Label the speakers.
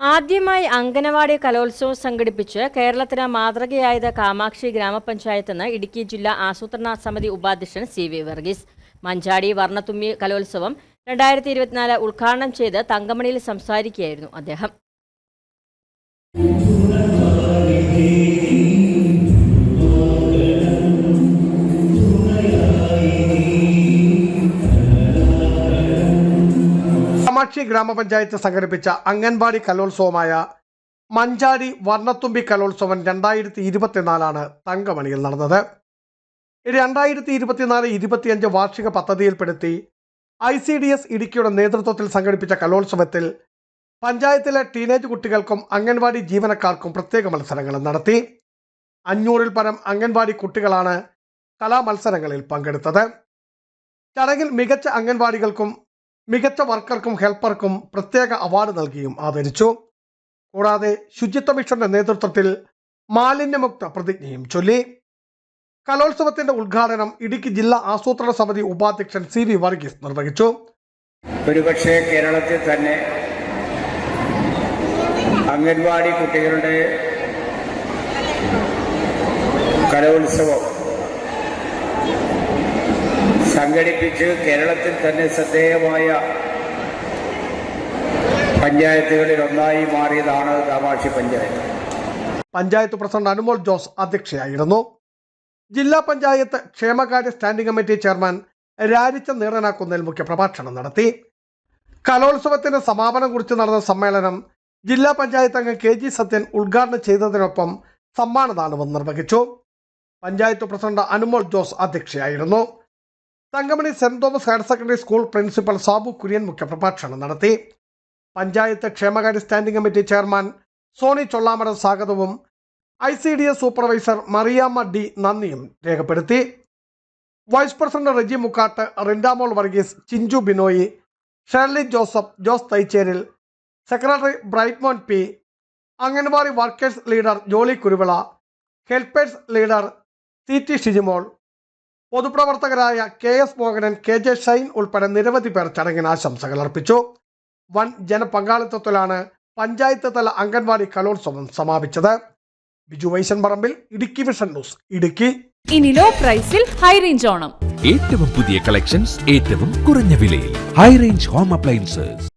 Speaker 1: ആദ്യമായി അംഗനവാടി കലോത്സവം സംഘടിപ്പിച്ച് കേരളത്തിന് മാതൃകയായത് കാമാക്ഷി ഗ്രാമപഞ്ചായത്തെന്ന് ഇടുക്കി ജില്ലാ ആസൂത്രണ സമിതി ഉപാധ്യക്ഷൻ സി വി വർഗീസ്. മഞ്ചാടി വർണത്തുമ്മി കലോത്സവം രണ്ടായിരത്തി ഇരുപത്തിനാല് ഉദ്ഘാടനം ചെയ്ത് തങ്കമണിയിൽ സംസാരിക്കുകയായിരുന്നു അദ്ദേഹം.
Speaker 2: കാമാക്ഷി ഗ്രാമപഞ്ചായത്ത് സംഘടിപ്പിച്ച അംഗൻവാടി കലോത്സവമായ മഞ്ചാടി വർണത്തുമ്പി കലോത്സവം രണ്ടായിരത്തി ഇരുപത്തിനാലാണ് തങ്കമണിയിൽ നടന്നത്. രണ്ടായിരത്തി ഇരുപത്തിനാല് ഇരുപത്തിയഞ്ച് വാർഷിക പദ്ധതിയിൽപ്പെടുത്തി ഐ സി ഡി എസ് ഇടുക്കിയുടെ നേതൃത്വത്തിൽ സംഘടിപ്പിച്ച കലോത്സവത്തിൽ പഞ്ചായത്തിലെ ടീനേജ് കുട്ടികൾക്കും അംഗൻവാടി ജീവനക്കാർക്കും പ്രത്യേക മത്സരങ്ങൾ നടത്തി. അഞ്ഞൂറിൽ പരം അംഗൻവാടി കുട്ടികളാണ് കലാമത്സരങ്ങളിൽ പങ്കെടുത്തത്. ചടങ്ങിൽ മികച്ച അംഗൻവാടികൾക്കും മികച്ച വർക്കർക്കും ഹെൽപ്പർക്കും പ്രത്യേക അവാർഡ് നൽകിയും ആദരിച്ചു. കൂടാതെ ശുചിത്വ മിഷന്റെ നേതൃത്വത്തിൽ മാലിന്യമുക്ത പ്രതിജ്ഞയും ചൊല്ലി. കലോത്സവത്തിന്റെ ഉദ്ഘാടനം ഇടുക്കി ജില്ലാ ആസൂത്രണ സമിതി ഉപാധ്യക്ഷൻ സി വി വർഗീസ് നിർവഹിച്ചു.
Speaker 3: ഒരുപക്ഷെ കേരളത്തിൽ തന്നെ അംഗൻവാടി കുട്ടികളുടെ കലോത്സവം സംഘടിപ്പിച്ച് കേരളത്തിൽ തന്നെ ശ്രദ്ധേയമായ പഞ്ചായത്തുകളിൽ ഒന്നായി മാറിയതാണ് കാമാക്ഷി പഞ്ചായത്ത്.
Speaker 2: പഞ്ചായത്ത് പ്രസിഡന്റ് അനുമോൾ ജോസ് അധ്യക്ഷയായിരുന്നു. ജില്ലാ പഞ്ചായത്ത് ക്ഷേമകാര്യ സ്റ്റാൻഡിംഗ് കമ്മിറ്റി ചെയർമാൻ രാരിച്ച മുഖ്യ മുഖ്യപ്രഭാഷണം നടത്തി. കലോത്സവത്തിന്റെ സമാപനം കുറിച്ച് നടന്ന സമ്മേളനം ജില്ലാ പഞ്ചായത്ത് അംഗം കെ ജി സത്യൻ ഉദ്ഘാടനം ചെയ്തതിനൊപ്പം സമ്മാനദാനവും നിർവഹിച്ചു. Panchayat president Anumol Jose അധ്യക്ഷയായിരുന്നു. Thankamani saint Thomas higher secondary school principal Sabu Kurian മുഖ്യപ്രഭാഷണം നടത്തി. പഞ്ചായത്ത് ക്ഷേമകാര്യ standing committee chairman Soni Chollamada സ്വാഗതവും I C D S supervisor Mariyamma D നന്ദിയും രേഖപ്പെടുത്തി. Vice president Reji Mukkatt Rindamol Varghese Chinchu Binoy Shirley Joseph Jose Thaicheril secretary Brightmon P anganwadi workers leader Joly Kuruvila helpers leader C T Shijimol പൊതുപ്രവർത്തകരായ K S Mohanan K J Shine ഉൾപ്പെടെ നിരവധി പേർ ചടങ്ങിന് ആശംസകൾ അർപ്പിച്ചു. വൻ ജനപങ്കാളിത്തത്തിലാണ് പഞ്ചായത്ത് തല അംഗൻവാടി കലോത്സവം സമാപിച്ചത്. Biju Vaishan Parambil Idukki vision news Idukki.
Speaker 4: ഇനി ലോ പ്രൈസിൽ ഹൈ റേഞ്ച് ഓണം.
Speaker 5: ഏറ്റവും പുതിയ കളക്ഷൻസ് ഏറ്റവും കുറഞ്ഞ വിലയിൽ. High range home appliances